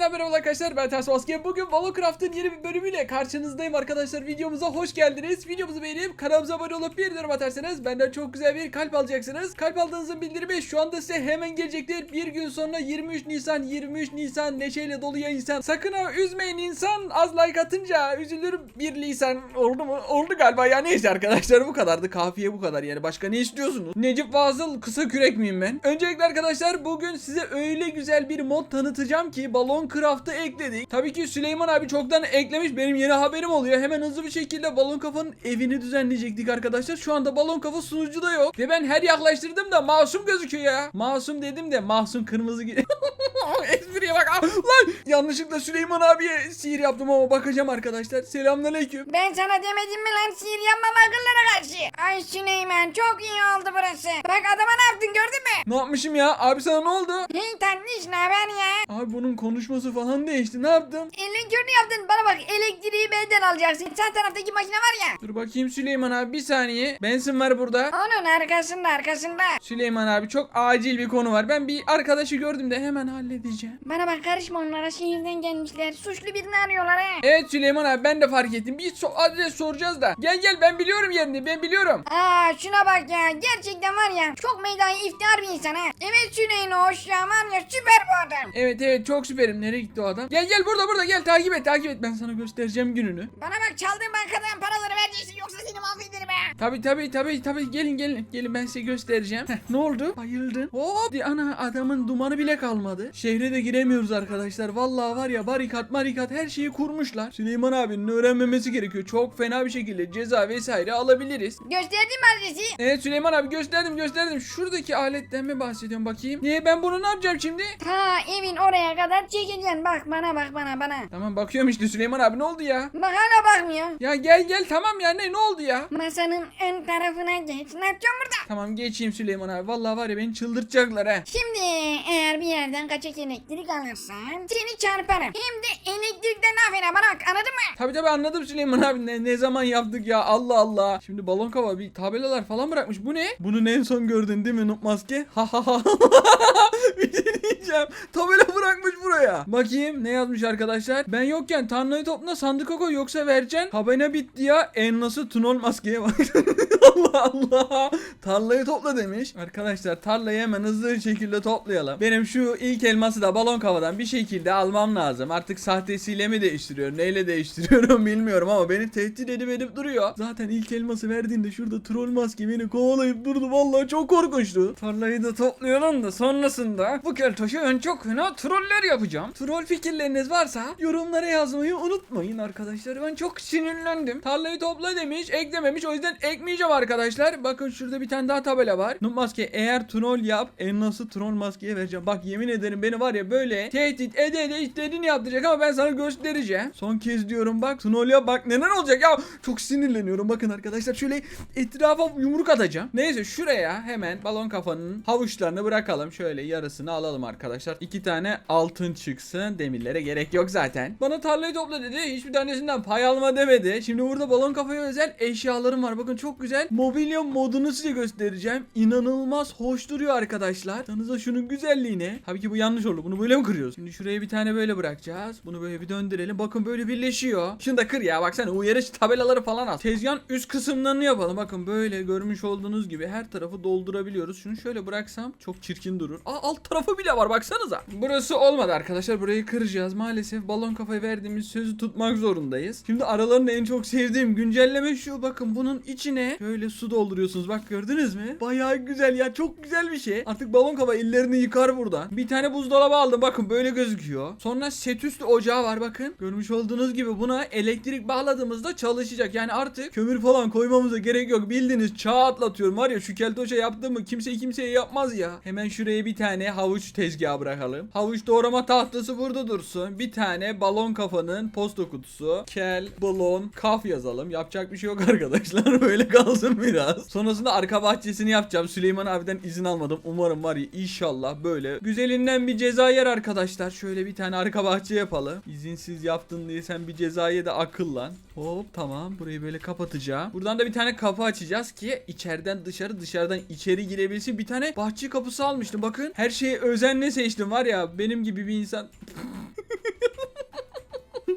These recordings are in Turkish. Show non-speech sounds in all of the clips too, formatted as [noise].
yeniden merhaba arkadaşlar ben Ters. Bugün Valocraft'ın yeni bir bölümüyle karşınızdayım arkadaşlar. Videomuza hoş geldiniz. Videomuzu beğenip kanalımıza abone olup bir yorum atarsanız benden çok güzel bir kalp alacaksınız. Kalp aldığınızın bildirimi şu anda size hemen gelecektir. Bir gün sonra 23 Nisan 23 Nisan neşeyle dolu ya insan. Sakın ha üzmeyin insan. Az like atınca üzülür bir lisan. Oldu mu? Oldu galiba ya neyse arkadaşlar bu kadardı. Kafiye bu kadar yani. Başka ne istiyorsunuz? Necip Fazıl kısa kürek miyim ben? Öncelikle arkadaşlar bugün size öyle güzel bir mod tanıtacağım ki Balon Craft'ı ekledik. Tabii ki Süleyman abi çoktan eklemiş. Benim yeni haberim oluyor. Hemen hızlı bir şekilde Balon Kafa'nın evini düzenleyecektik arkadaşlar. Şu anda Balon Kafa sunucuda yok. Ve ben her yaklaştırdım da masum gözüküyor ya. Masum dedim de masum kırmızı gibi. [laughs] Espriye bak. Ah, Lan yanlışlıkla Süleyman abiye sihir yaptım ama bakacağım arkadaşlar. Selamünaleyküm. Ben sana demedim mi lan sihir yapmam akıllara karşı. Ay Süleyman çok iyi oldu burası. Bak adama ne yaptın gördün mü? Ne yapmışım ya? Abi sana ne oldu? Hey tatlış ne haber ya? Abi bunun konuşması falan değişti. Ne yaptım? Elektriğini yaptın bana bak elektriği benden alacaksın. Sen taraftaki makine var ya. Dur bakayım Süleyman abi bir saniye. Bensin var burada. Onun arkasında arkasında. Süleyman abi çok acil bir konu var. Ben bir arkadaşı gördüm de hemen halledeceğim. Bana bak karışma onlara şehirden gelmişler. Suçlu birini arıyorlar ha. Evet Süleyman abi ben de fark ettim. Bir so- adres soracağız da. Gel gel ben biliyorum yerini ben biliyorum. Aa şuna bak ya gerçekten var ya çok meydayı iftihar bir insan ha. Evet Süleyman hoş ya var ya süper bu adam. Evet evet çok süperim. Nereye gitti o adam? Gel gel burada burada gel takip et takip et. Ben sana göstereceğim gününü. Bana bak çaldığın bankadan paraları vereceksin yoksa seni mahvederim ha. Tabi tabi tabi tabi gelin gelin gelin ben size göstereceğim. Heh, ne oldu? Bayıldın. Hop di- ana adamın dumanı bile kalmadı. Şehre de giremiyoruz arkadaşlar. Vallahi var ya barikat marikat her şeyi kurmuşlar. Süleyman abinin öğrenmemesi gerekiyor. Çok fena bir şekilde ceza vesaire alabiliriz. Gösterdim mi adresi? Evet Süleyman abi gösterdim gösterdim. Şuradaki aletten mi bahsediyorum bakayım. Niye ben bunu ne yapacağım şimdi? Ta evin oraya kadar çekeceksin. Bak bana bak bana bana. Tamam bakıyorum işte Süleyman abi ne oldu ya? Bak hala bakmıyor. Ya gel gel tamam ya ne ne oldu ya? Masanın ön tarafına geç. Ne yapacağım burada? Tamam geçeyim Süleyman abi. Vallahi var ya beni çıldırtacaklar ha. Şimdi eğer bir yerden kaçak elektrik alırsan seni çarparım. Hem de elektrikten aferin bak anladın mı? Tabii tabii anladım Süleyman abi ne, ne zaman yaptık ya Allah Allah. Şimdi balon kava bir tabelalar falan bırakmış. Bu ne? Bunun en son gördün değil mi Noob Maske? Ha ha ha. [laughs] diyeceğim. Tabela bırakmış buraya. Bakayım ne yazmış arkadaşlar. Ben yokken tarlayı topla sandıka koy yoksa vereceksin. Habene bitti ya. En nasıl tunol maskeye bak. [laughs] Allah Allah. Tarlayı topla demiş. Arkadaşlar tarlayı hemen hızlı bir şekilde toplayalım. Benim şu ilk elması da balon kavadan bir şekilde almam lazım. Artık sahtesiyle mi değiştiriyorum neyle değiştiriyorum [laughs] bilmiyorum ama beni tehdit edip edip duruyor. Zaten ilk elması verdiğinde şurada troll maske beni kovalayıp durdu. Vallahi çok korkunçtu. Tarlayı da toplayalım da sonrasında bu keltoşu ön çok fena troller yapacağım. Troll fikirleriniz varsa yorumlara yazmayı unutmayın arkadaşlar. Ben çok sinirlendim. Tarlayı topla demiş eklememiş o yüzden ekmeyeceğim arkadaşlar. Bakın şurada bir tane daha tabela var. Noob maske eğer troll yap en nasıl troll maskeye vereceğim. Bak yemin ederim beni var ya böyle tehdit ede ede istediğini yaptıracak ama ben sana göstereceğim. Son kez diyorum bak troll yap bak neler olacak ya. Çok sinirleniyorum bakın arkadaşlar şöyle etrafa yumruk atacağım. Neyse şuraya hemen balon kafanın havuçlarını bırakalım. Şöyle yarısını alalım arkadaşlar. İki tane altın çıksın. Demirlere gerek yok zaten. Bana tarlayı topla dedi. Hiçbir tanesinden pay alma demedi. Şimdi burada balon kafaya özel eşyalarım var. Bakın çok güzel. Mobilya modunu size göstereceğim. İnanılmaz hoş duruyor arkadaşlar. Tanıza şunun güzelliğine. Tabii ki bu yanlış oldu. Bunu böyle mi kırıyoruz? Şimdi şuraya bir tane böyle bırakacağız. Bunu böyle bir döndürelim. Bakın böyle birleşiyor. Şunu da kır ya. Baksana uyarı tabelaları falan al. Tezgahın üst kısımlarını yapalım. Bakın böyle görmüş olduğunuz gibi her tarafı doldurabiliyoruz. Şunu şöyle bıraksam çok çirkin durur. Aa alt tarafı bile var baksanıza. Burası olmadı arkadaşlar. Burayı kıracağız. Maalesef balon kafaya verdiğimiz sözü tutmak zorundayız. Şimdi aralarında en çok sevdiğim güncelleme şu. Bakın bunun içine şöyle su dolduruyorsunuz. Bak gördünüz mü? Bayağı güzel ya. Çok güzel bir şey. Artık balon kafa ellerini yıkar buradan. Bir tane buzdolabı aldım. Bakın böyle gözüküyor. Sonra set üstü ocağı var bakın. Görmüş olduğunuz gibi buna elektrik bağladığımızda çalışacak. Yani artık kömür falan koymamıza gerek yok. Bildiğiniz çağ atlatıyorum. Var ya şu keltoşa yaptığımı kimse kimseye yapmaz ya. Hemen şuraya bir tane havuç tezgahı bırakalım. Havuç doğrama tahtası burada dursun. Bir tane balon kafanın posta kutusu. Kel, balon, kaf yazalım. Yapacak bir şey yok [laughs] arkadaşlar. Böyle kalsın biraz. Sonrasında arka bahçesini yapacağım. Süleyman abiden izin almadım. Umarım var ya inşallah böyle güzelinden bir ceza yer arkadaşlar. Şöyle bir tane arka bahçe yapalım. İzinsiz yaptın diye sen bir cezaya da akıllan. Hop tamam burayı böyle kapatacağım. Buradan da bir tane kapı açacağız ki içeriden dışarı dışarıdan içeri girebilsin. Bir tane bahçe kapısı almıştım bakın. Her şeyi özenle seçtim var ya benim gibi bir insan.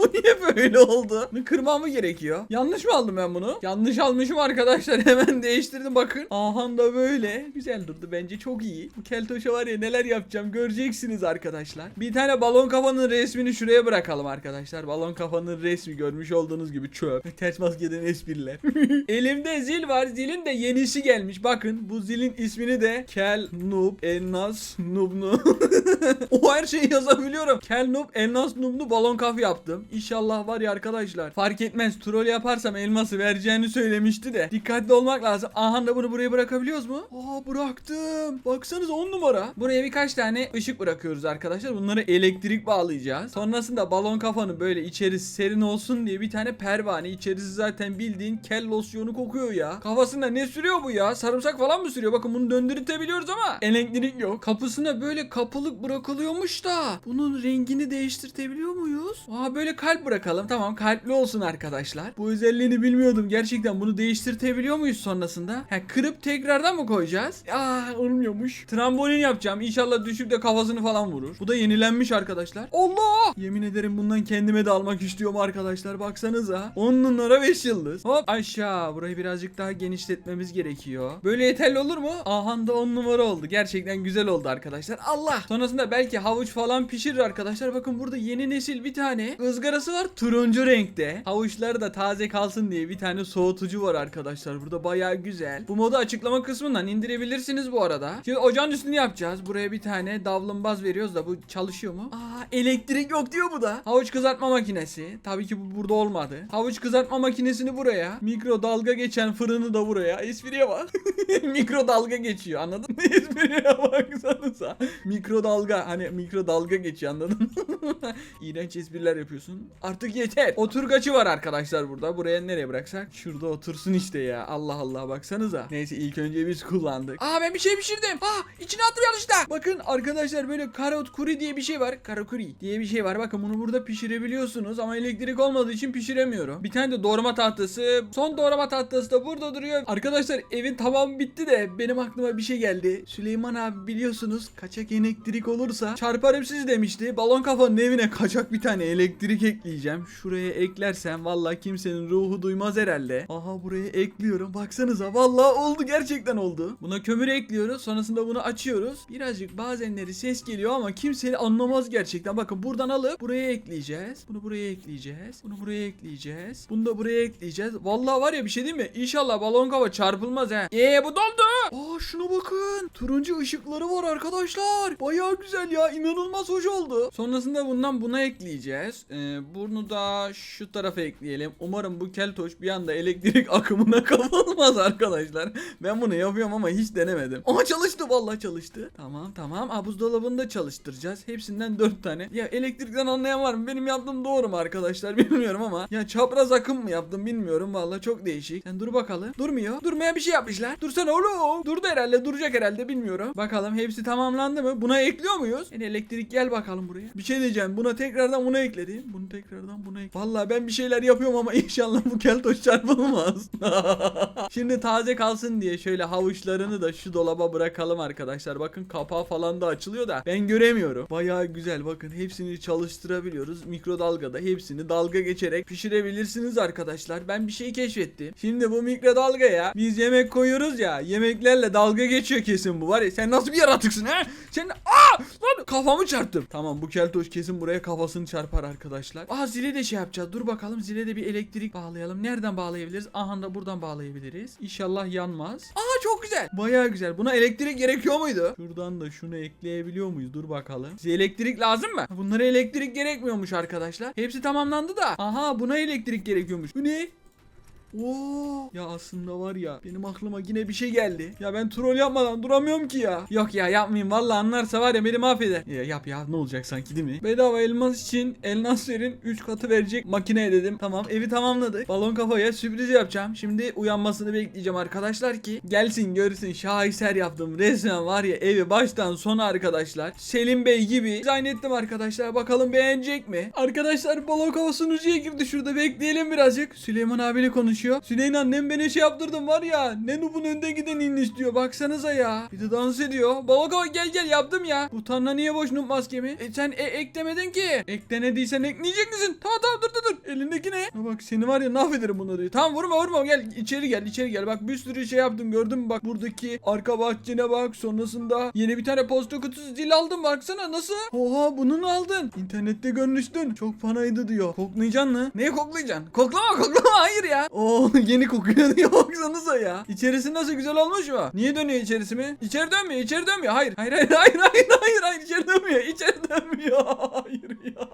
Bu niye böyle oldu? Bunu kırmam mı gerekiyor? Yanlış mı aldım ben bunu? Yanlış almışım arkadaşlar. [laughs] Hemen değiştirdim bakın. Aha da böyle. Güzel durdu bence çok iyi. Bu keltoşa var ya neler yapacağım göreceksiniz arkadaşlar. Bir tane balon kafanın resmini şuraya bırakalım arkadaşlar. Balon kafanın resmi görmüş olduğunuz gibi çöp. Ters maskeden espriler. [laughs] Elimde zil var. Zilin de yenisi gelmiş. Bakın bu zilin ismini de Kel Noob Ennas Nubnu. [laughs] o her şeyi yazabiliyorum. Kel Noob Ennas Nubnu balon kafa yaptım. İnşallah var ya arkadaşlar. Fark etmez. Troll yaparsam elması vereceğini söylemişti de. Dikkatli olmak lazım. Aha da bunu buraya bırakabiliyoruz mu? Aa bıraktım. Baksanıza 10 numara. Buraya birkaç tane ışık bırakıyoruz arkadaşlar. Bunları elektrik bağlayacağız. Sonrasında balon kafanı böyle içerisi serin olsun diye bir tane pervane. İçerisi zaten bildiğin kel losyonu kokuyor ya. Kafasında ne sürüyor bu ya? Sarımsak falan mı sürüyor? Bakın bunu döndürtebiliyoruz ama elektrik yok. Kapısına böyle kapılık bırakılıyormuş da. Bunun rengini değiştirtebiliyor muyuz? Aa böyle kalp bırakalım. Tamam kalpli olsun arkadaşlar. Bu özelliğini bilmiyordum. Gerçekten bunu değiştirtebiliyor muyuz sonrasında? Ha kırıp tekrardan mı koyacağız? Aa olmuyormuş. Trambolin yapacağım. İnşallah düşüp de kafasını falan vurur. Bu da yenilenmiş arkadaşlar. Allah! Yemin ederim bundan kendime de almak istiyorum arkadaşlar. Baksanıza. 10 numara 5 yıldız. Hop aşağı. Burayı birazcık daha genişletmemiz gerekiyor. Böyle yeterli olur mu? Aha da 10 numara oldu. Gerçekten güzel oldu arkadaşlar. Allah! Sonrasında belki havuç falan pişirir arkadaşlar. Bakın burada yeni nesil bir tane ızgarası var. Turuncu renkte. Havuçları da taze kalsın diye bir tane soğutucu var arkadaşlar. Burada bayağı güzel. Bu modu açıklama kısmından indirebilirsiniz bu arada. Şimdi ocağın üstünü yapacağız. Buraya bir tane davlumbaz veriyoruz da bu çalışıyor mu? Aa elektrik yok diyor bu da. Havuç kızartma makinesi. Tabii ki bu burada olmadı. Havuç kızartma makinesini buraya. Mikrodalga geçen fırını da buraya. Espriye bak. [laughs] mikrodalga geçiyor anladın mı? [laughs] Espriye baksanıza. Mikrodalga hani mikrodalga geçiyor anladın mı? [laughs] İğrenç espriler yapıyorsun. Artık yeter. Oturgaçı var arkadaşlar burada. Buraya nereye bıraksak? Şurada otursun işte ya. Allah Allah baksanıza. Neyse ilk önce biz kullandık. Aa ben bir şey pişirdim. Aa içine attım yanlışlıkla. Bakın arkadaşlar böyle karot kuri diye bir şey var. Karakuri diye bir şey var. Bakın bunu burada pişirebiliyorsunuz ama elektrik olmadığı için pişiremiyorum. Bir tane de doğrama tahtası. Son doğrama tahtası da burada duruyor. Arkadaşlar evin tamamı bitti de benim aklıma bir şey geldi. Süleyman abi biliyorsunuz kaçak elektrik olursa çarparım sizi demişti. Balon kafanın evine kaçak bir tane elektrik ekleyeceğim. Şuraya eklersem vallahi kimsenin ruhu duymaz herhalde. Aha buraya ekliyorum. Baksanıza vallahi oldu gerçekten oldu. Buna kömür ekliyoruz. Sonrasında bunu açıyoruz. Birazcık bazenleri ses geliyor ama kimse anlamaz gerçekten. Bakın buradan alıp buraya ekleyeceğiz. Bunu buraya ekleyeceğiz. Bunu buraya ekleyeceğiz. Bunu da buraya ekleyeceğiz. Vallahi var ya bir şey değil mi? İnşallah balon kafa çarpılmaz he. Eee bu doldu. Aa şuna bakın. Turuncu ışıkları var arkadaşlar. Bayağı güzel ya. İnanılmaz hoş oldu. Sonrasında bundan buna ekleyeceğiz. Ee, bunu da şu tarafa ekleyelim. Umarım bu keltoş bir anda elektrik [laughs] akımına kapılmaz arkadaşlar. Ben bunu yapıyorum ama hiç denemedim. Ama çalıştı vallahi çalıştı. Tamam tamam. Aa, buzdolabını da çalıştıracağız. Hepsinden 4 tane. Ya elektrikten anlayan var mı? Benim yaptığım doğru mu arkadaşlar? [laughs] Bilmiyorum ama. Ya çapraz akım mı yaptım bilmiyorum. Vallahi çok değişik. Sen dur bakalım. Durmuyor. Durmaya bir şey yapmışlar. Dursana oğlum. Durdu herhalde. Duracak herhalde. Bilmiyorum. Bakalım hepsi tamamlandı mı? Buna ekliyor muyuz? Yani elektrik gel bakalım buraya. Bir şey diyeceğim. Buna tekrardan bunu ekledim. Bunu tekrardan buna ek. Vallahi ben bir şeyler yapıyorum ama [laughs] inşallah bu keltoş çarpılmaz. [laughs] Şimdi taze kalsın diye şöyle havuçlarını da şu dolaba bırakalım arkadaşlar. Bakın kapağı falan da açılıyor da ben göremiyorum. Bayağı güzel. Bakın hepsini çalıştırabiliyoruz. Mikrodalgada hepsini dalga geçerek pişirebilirsiniz arkadaşlar. Ben bir şey keşfettim. Şimdi bu mikrodalgaya biz yemek koyuyoruz ya. Yemeklerle dalga geçiyor kesin bu var ya. Sen nasıl bir yaratıksın he? Sen aa lan kafamı çarptım. Tamam bu keltoş kesin buraya kafasını çarpar arkadaşlar. Aa zile de şey yapacağız. Dur bakalım zile de bir elektrik bağlayalım. Nereden bağlayabiliriz? Aha da buradan bağlayabiliriz. İnşallah yanmaz. Aa çok güzel. Bayağı güzel. Buna elektrik gerekiyor muydu? Şuradan da şunu ekleyebiliyor muyuz? Dur bakalım. Size elektrik lazım mı? Bunlara elektrik gerekmiyormuş arkadaşlar. Hepsi tamamlandı da. Aha buna elektrik gerekiyormuş. Bu ne? Oo. Ya aslında var ya benim aklıma yine bir şey geldi. Ya ben troll yapmadan duramıyorum ki ya. Yok ya yapmayayım vallahi anlarsa var ya beni mahveder. Ya yap ya ne olacak sanki değil mi? Bedava elmas için Elnasfer'in 3 katı verecek makineye dedim. Tamam evi tamamladık. Balon kafaya sürpriz yapacağım. Şimdi uyanmasını bekleyeceğim arkadaşlar ki gelsin görsün şaheser yaptım. Resmen var ya evi baştan sona arkadaşlar. Selim Bey gibi dizayn ettim arkadaşlar. Bakalım beğenecek mi? Arkadaşlar balon kafa sunucuya girdi şurada bekleyelim birazcık. Süleyman abiyle konuşuyor. Süleyman annem beni şey yaptırdım var ya. Ne nubun önde giden iniş diyor. Baksanıza ya. Bir de dans ediyor. Baba baba gel gel yaptım ya. Bu tarla niye boş nub maskemi? E sen e, eklemedin ki. Eklenediysen ekleyecek misin? Tamam tamam dur dur dur. Elindeki ne? Ha bak seni var ya mahvederim diyor. Tamam vurma vurma gel içeri gel içeri gel. Bak bir sürü şey yaptım gördün mü bak buradaki arka bahçene bak. Sonrasında yeni bir tane posta kutusu zil aldım baksana nasıl? Oha bunu aldın. İnternette görmüştün. Çok panaydı diyor. Koklayacaksın mı? Neye koklayacaksın? Koklama koklama hayır ya. [laughs] Yeni kokuyor diyor [laughs] baksanıza ya. İçerisi nasıl güzel olmuş mu? Niye dönüyor içerisi mi? İçeri dönmüyor içeri dönmüyor. Hayır hayır hayır hayır hayır hayır, hayır. içeri dönmüyor içeri dönmüyor. [laughs] Hayır ya.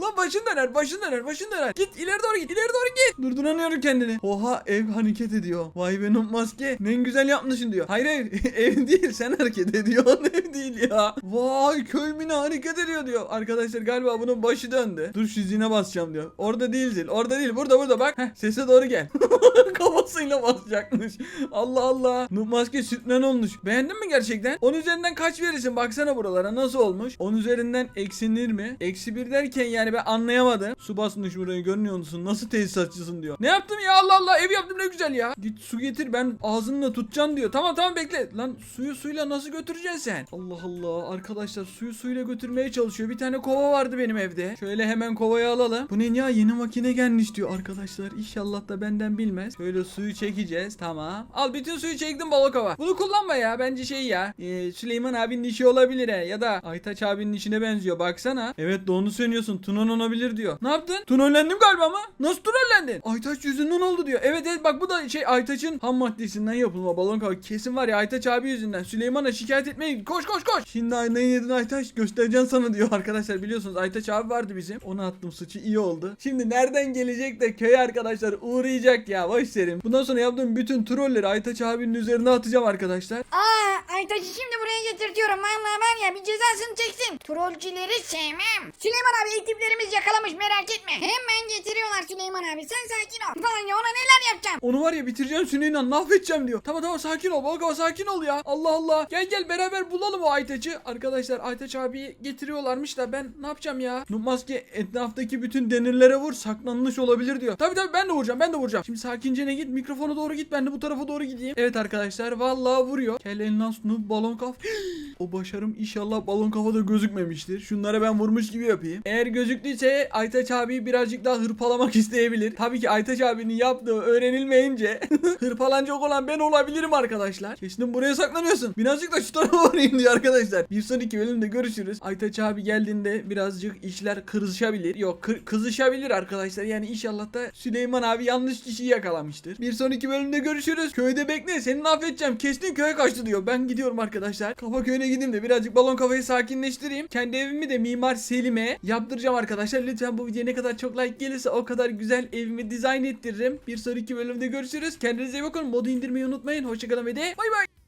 Lan başın döner başın döner başın döner. Git ileri doğru git ileri doğru git. Durduramıyorum kendini. Oha ev hareket ediyor. Vay be Noob maske. Ne güzel yapmışsın diyor. Hayır hayır ev değil sen hareket ediyorsun ev değil ya. Vay köy mini hareket ediyor diyor. Arkadaşlar galiba bunun başı döndü. Dur şu zine basacağım diyor. Orada değil zil. Orada değil. Burada burada bak. Heh, sese doğru gel. [laughs] Kafasıyla basacakmış. Allah Allah. Noob maske sütlen olmuş. Beğendin mi gerçekten? 10 üzerinden kaç verirsin? Baksana buralara nasıl olmuş? 10 üzerinden eksinir mi? Eksi 1 derken yani ben anlayamadım. Su basmış burayı görmüyor musun? Nasıl tesisatçısın diyor. Ne yaptım ya Allah Allah ev yaptım ne güzel ya. Git su getir ben ağzınla tutacağım diyor. Tamam tamam bekle. Lan suyu suyla nasıl götüreceksin sen? Allah Allah arkadaşlar suyu suyla götürmeye çalışıyor. Bir tane kova vardı benim evde. Şöyle hemen kovayı alalım. Bu ne ya yeni makine gelmiş diyor arkadaşlar. İnşallah da benden bilmez. Şöyle suyu çekeceğiz tamam. Al bütün suyu çektim balokova. Bunu kullanma ya bence şey ya. Ee, Süleyman abinin işi olabilir he. Ya da Aytaç abinin işine benziyor baksana. Evet doğru söylüyorsun. Tunan olabilir diyor. Ne yaptın? Tunollendim galiba ama. Nasıl tunollendin? Aytaç yüzünden oldu diyor. Evet evet bak bu da şey Aytaç'ın ham maddesinden yapılma balon kava. Kesin var ya Aytaç abi yüzünden. Süleyman'a şikayet etmeye git. Koş koş koş. Şimdi aynayı yedin Aytaç göstereceğim sana diyor [laughs] arkadaşlar. Biliyorsunuz Aytaç abi vardı bizim. Ona attım suçu iyi oldu. Şimdi nereden gelecek de köy arkadaşlar uğrayacak ya. Boş verin. Bundan sonra yaptığım bütün trolleri Aytaç abinin üzerine atacağım arkadaşlar. Aa Aytaç'ı şimdi buraya getirtiyorum. Vallahi var ya bir cezasını çeksin. Trollcüleri sevmem. Süleyman abi ekiplerimiz yakalamış merak etme. Hemen getiriyorlar Süleyman abi. Sen sakin ol. Var ya ona neler yapacağım. Onu var ya bitireceğim Süleyman mahvedeceğim diyor. Tamam tamam sakin ol Balkava sakin ol ya. Allah Allah. Gel gel beraber bulalım o Aytaç'ı. Arkadaşlar Aytaç abi getiriyorlarmış da ben ne yapacağım ya? Noob maske etraftaki bütün demirlere vur saklanmış olabilir diyor. Tabii tabii ben de vuracağım ben de vuracağım. Şimdi sakince ne git mikrofona doğru git ben de bu tarafa doğru gideyim. Evet arkadaşlar vallahi vuruyor. Kel Elnas Noob balon kaf. [gasps] o başarım inşallah balon kafada gözükmemiştir. Şunlara ben vurmuş gibi yapayım. Eğer gözüktüyse Aytaç abi birazcık daha hırpalamak [laughs] isteyebilir. Tabii ki Aytaç abinin yaptığı öğrenilmeyince [laughs] hırpalanacak olan ben olabilirim arkadaşlar. Kesin buraya saklanıyorsun. Birazcık da şu tarafa [laughs] varayım diyor arkadaşlar. Bir sonraki bölümde görüşürüz. Aytaç abi geldiğinde birazcık işler kızışabilir. Yok kızışabilir arkadaşlar. Yani inşallah da Süleyman abi yanlış kişiyi yakalamıştır. Bir sonraki bölümde görüşürüz. Köyde bekle seni affedeceğim. Kesin köye kaçtı diyor. Ben gidiyorum arkadaşlar. Kafa köyüne gideyim de birazcık balon kafayı sakinleştireyim. Kendi evimi de Mimar Selim'e yaptıracağım arkadaşlar. Lütfen bu videoya ne kadar çok like gelirse o kadar güzel evimi dizayn ettiririm. Bir sonraki bölümde görüşürüz. Kendinize iyi bakın. Modu indirmeyi unutmayın. Hoşçakalın ve de bay bay.